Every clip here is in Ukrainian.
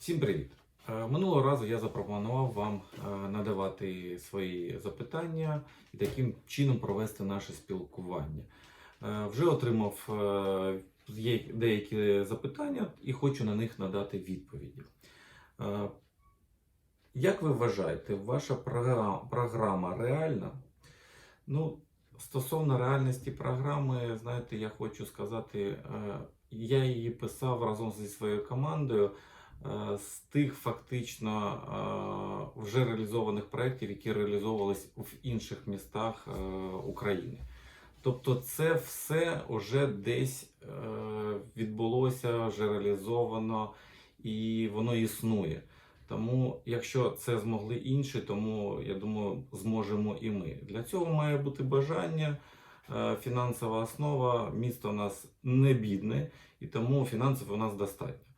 Всім привіт! Е, Минулого разу я запропонував вам е, надавати свої запитання і таким чином провести наше спілкування. Е, Вже отримав деякі запитання і хочу на них надати відповіді. Як ви вважаєте, ваша програма реальна? Ну, стосовно реальності програми, знаєте, я хочу сказати, я її писав разом зі своєю командою з тих фактично е, вже реалізованих проєктів, які реалізовувались в інших містах е, України. Тобто, це все вже десь е, відбулося, вже реалізовано і воно існує. Тому, якщо це змогли інші, тому я думаю, зможемо і ми. Для цього має бути бажання, е, фінансова основа. Місто у нас не бідне, і тому фінансів у нас достатньо.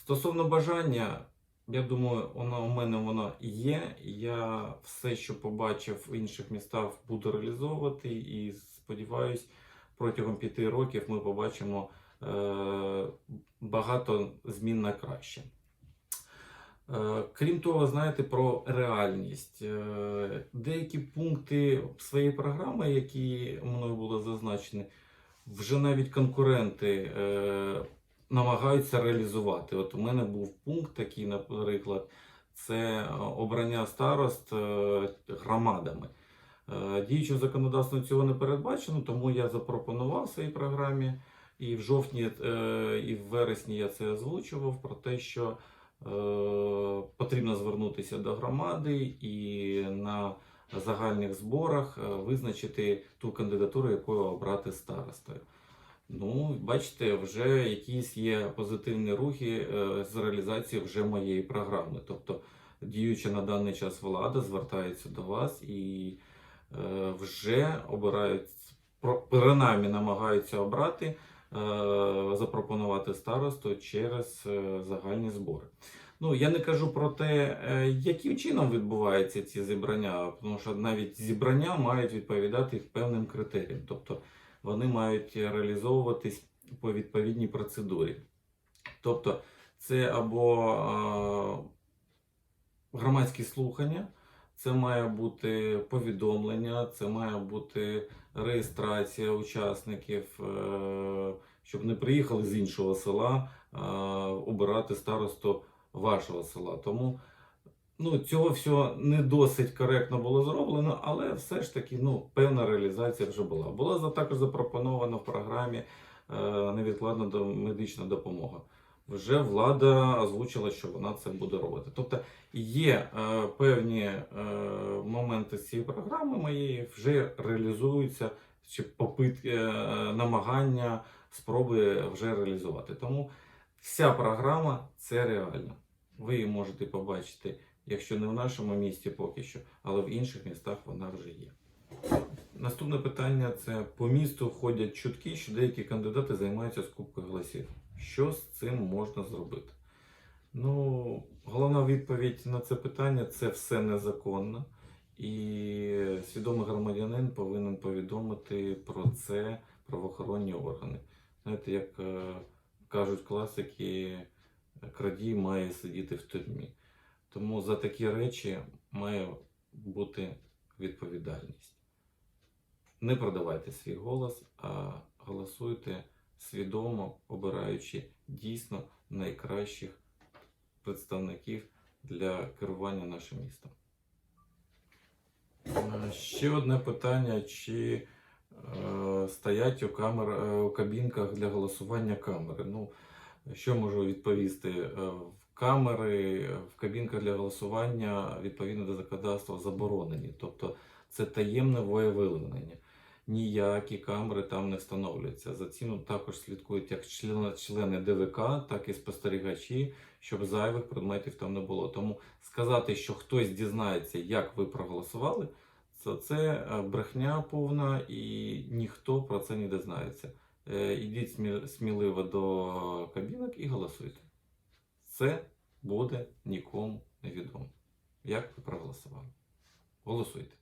Стосовно бажання, я думаю, воно у мене воно є. Я все, що побачив в інших містах, буду реалізовувати і сподіваюсь, протягом п'яти років ми побачимо е, багато змін на краще. Е, Крім того, знаєте про реальність. Е, Деякі пункти своєї програми, які мною були зазначені, вже навіть конкуренти е, намагаються реалізувати. От у мене був пункт такий, наприклад, це обрання старост е, громадами. Е, Діючим законодавством цього не передбачено, тому я запропонував в своїй програмі. І в жовтні е, і в вересні я це озвучував про те, що потрібно звернутися до громади і на загальних зборах визначити ту кандидатуру, якою обрати старостою. Ну, бачите, вже якісь є позитивні рухи е, з реалізації вже моєї програми. Тобто, діюча на даний час влада звертається до вас і е, вже обирають, принаймні намагаються обрати, е, запропонувати старосту через загальні збори. Ну, я не кажу про те, яким чином відбуваються ці зібрання, тому що навіть зібрання мають відповідати певним критеріям. Тобто вони мають реалізовуватись по відповідній процедурі. Тобто, це або громадські слухання, це має бути повідомлення, це має бути реєстрація учасників, е, щоб не приїхали з іншого села обирати старосту вашого села. Тому ну, цього всього не досить коректно було зроблено, але все ж таки ну, певна реалізація вже була. Була також запропонована в програмі е, невідкладна медична допомога. Вже влада озвучила, що вона це буде робити. Тобто є е, певні е, моменти з цієї програми моєї вже реалізуються чи попитки, е, намагання, спроби вже реалізувати. Тому вся програма це реально. Ви її можете побачити, якщо не в нашому місті поки що, але в інших містах вона вже є. Наступне питання це по місту ходять чутки, що деякі кандидати займаються скупкою голосів. Що з цим можна зробити? Ну, головна відповідь на це питання це все незаконно. І свідомий громадянин повинен повідомити про це правоохоронні органи. Знаєте, як е, кажуть класики, крадій має сидіти в тюрмі. Тому за такі речі має бути відповідальність. Не продавайте свій голос, а голосуйте свідомо, обираючи дійсно найкращих представників для керування нашим містом. Е, Ще одне питання: чи е, стоять у, камер, е, у кабінках для голосування камери? Ну, що можу відповісти? Е, камери в кабінках для голосування відповідно до законодавства заборонені. Тобто це таємне волевиявлення. Ніякі камери там не встановлюються. За цим також слідкують як члени, члени ДВК, так і спостерігачі, щоб зайвих предметів там не було. Тому сказати, що хтось дізнається, як ви проголосували, це, це е, брехня повна і ніхто про це не дізнається. Е, Ідіть сміливо до кабінок і голосуйте. Це буде нікому невідомо. Як ви проголосували. Голосуйте.